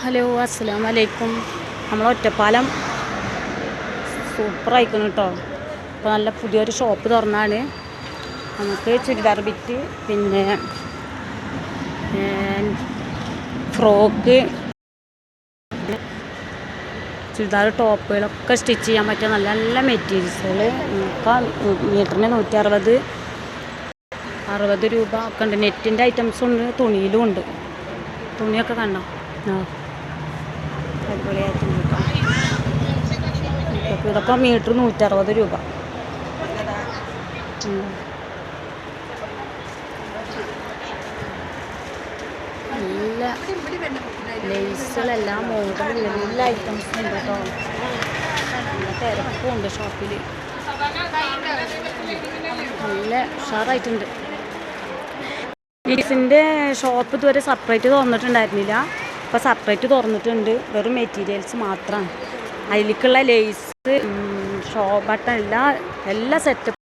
Hello അസ്സലാമു അലൈക്കും നമ്മൾ ഒറ്റപ്പാലം സൂപ്പർ ആയിക്കണം കേട്ടോ ഇപ്പോൾ നല്ല പുതിയൊരു ഷോപ്പ് തുറന്നാണ്. നമുക്ക് ചുരിദാർ ബിറ്റ് പിന്നെ ഫ്രോക്ക് ചുരിദാർ ടോപ്പുകളൊക്കെ സ്റ്റിച്ച് ചെയ്യാൻ പറ്റിയ നല്ല നല്ല മെറ്റീരിയൽസുകൾ നമുക്ക് മീറ്ററിന് നൂറ്റി അറുപത് അറുപത് രൂപ ഒക്കെ ഉണ്ട്. നെറ്റിന്റെ ഐറ്റംസും ഉണ്ട് തുണിയിലും ഉണ്ട്. തുണിയൊക്കെ കണ്ടോ? ആ. അടിപൊളിയായിട്ടുണ്ട് കേട്ടോ ഇതൊക്കെ ഇതൊക്കെ മീറ്റർ നൂറ്ററുപത് രൂപ. നല്ല ലേസുകളെല്ലാം മോഡൽ എല്ലാ ഐറ്റംസും ഉണ്ട് കേട്ടോ. നല്ല തിരക്കുണ്ട് ഷോപ്പിൽ നല്ല ഉഷാറായിട്ടുണ്ട്. ഷോപ്പ് ഇതുവരെ സെപ്പറേറ്റ് തുറന്നിട്ടുണ്ടായിരുന്നില്ല ഇപ്പോൾ സെപ്പറേറ്റ് തുറന്നിട്ടുണ്ട്. വെറും മെറ്റീരിയൽസ് മാത്രമാണ് അതിലേക്കുള്ള ലേസ് ഷോ ബട്ടൺ എല്ലാ എല്ലാ സെറ്റപ്പും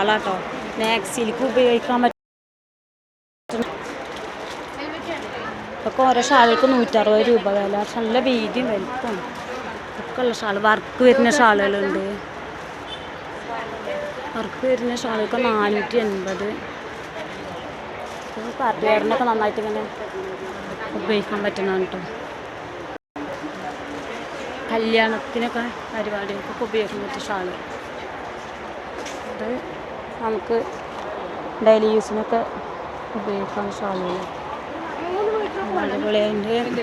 ആളാട്ടോ. മാക്സിലേക്ക് ഉപയോഗിക്കാൻ പറ്റും ഇതൊക്കെ ഓരോ ഷാളുകൾക്ക് നൂറ്ററുപത് രൂപ വില. നല്ല വീതിയും വലിപ്പം ഒക്കെ ഉള്ള ഷാൾ വർക്ക് വരുന്ന ഷാളുകളുണ്ട്. വർക്ക് വരുന്ന ഷാളൊക്കെ നാനൂറ്റി എൺപത് പാർട്ടി വെയറിനൊക്കെ നന്നായിട്ട് ഇങ്ങനെ ഉപയോഗിക്കാൻ പറ്റുന്നതാണ് കേട്ടോ കല്യാണത്തിനൊക്കെ പരിപാടികൾക്കൊക്കെ ഉപയോഗിക്കാൻ പറ്റിയ ഷാൾ. അത് നമുക്ക് ഡെയിലി യൂസിനൊക്കെ ഉപയോഗിക്കാൻ ഷാളുകൾ അടിപൊളിയായിട്ട്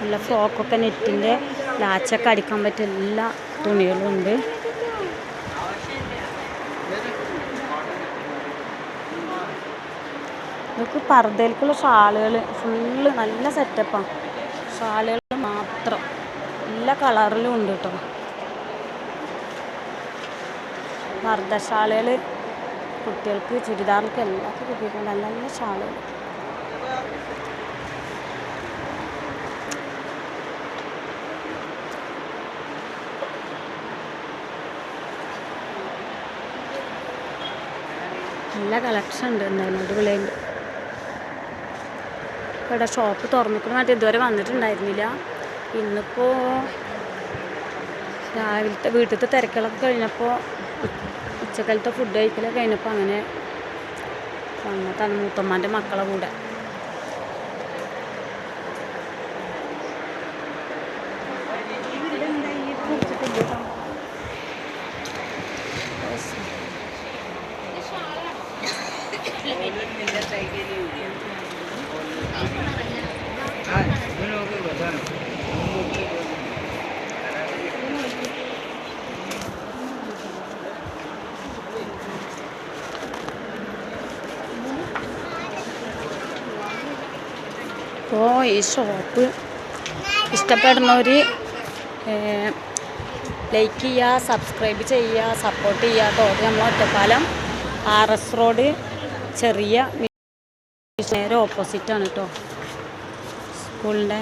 നല്ല ഫ്രോക്കൊക്കെ നെറ്റിന്റെ ലാച്ചൊക്കെ അടിക്കാൻ പറ്റിയ എല്ലാ തുണികളും ഉണ്ട്. ഇതൊക്കെ പർദ്ദയിലേക്കുള്ള ഷാളുകൾ ഫുള്ള് നല്ല സെറ്റപ്പാണ് ഷാളുകൾ മാത്രം. എല്ലാ കളറിലും ഉണ്ട് കേട്ടോ പർദ്ദ ഷാളുകൾ കുട്ടികൾക്ക് ചുരിദാറിലേക്ക് എല്ലാവർക്കും കിട്ടിയിട്ടുണ്ട്. നല്ല നല്ല ഷാളുകൾ നല്ല കളക്ഷൻ ഉണ്ട് എന്തായാലും അടിപൊളിയുണ്ട് ഇവിടെ ഷോപ്പ് തുറന്നിട്ട് മറ്റേ ഇതുവരെ വന്നിട്ടുണ്ടായിരുന്നില്ല. ഇന്നിപ്പോൾ രാവിലത്തെ വീട്ടിലത്തെ തിരക്കുകളൊക്കെ കഴിഞ്ഞപ്പോൾ ഉച്ചക്കാലത്തെ ഫുഡ് കഴിക്കലൊക്കെ കഴിഞ്ഞപ്പോൾ അങ്ങനെ വന്നതാണ് മൂത്തമ്മാന്റെ മക്കളെ കൂടെ. അപ്പോൾ ഈ ഷോപ്പ് ഇഷ്ടപ്പെടുന്നവർ ലൈക്ക് ചെയ്യുക സബ്സ്ക്രൈബ് ചെയ്യുക സപ്പോർട്ട് ചെയ്യുക. ഇത് നമ്മൾ ഒറ്റപ്പാലം ആർ എസ് റോഡ് ചെറിയ നേരെ ഓപ്പോസിറ്റാണ് കേട്ടോ സ്കൂളിന്റെ.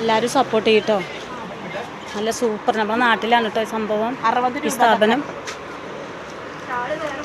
എല്ലാവരും സപ്പോർട്ട് ചെയ്യട്ടോ നല്ല സൂപ്പർ നമ്മുടെ നാട്ടിലാണ് കേട്ടോ ഈ സംഭവം. സ്ഥാപനം.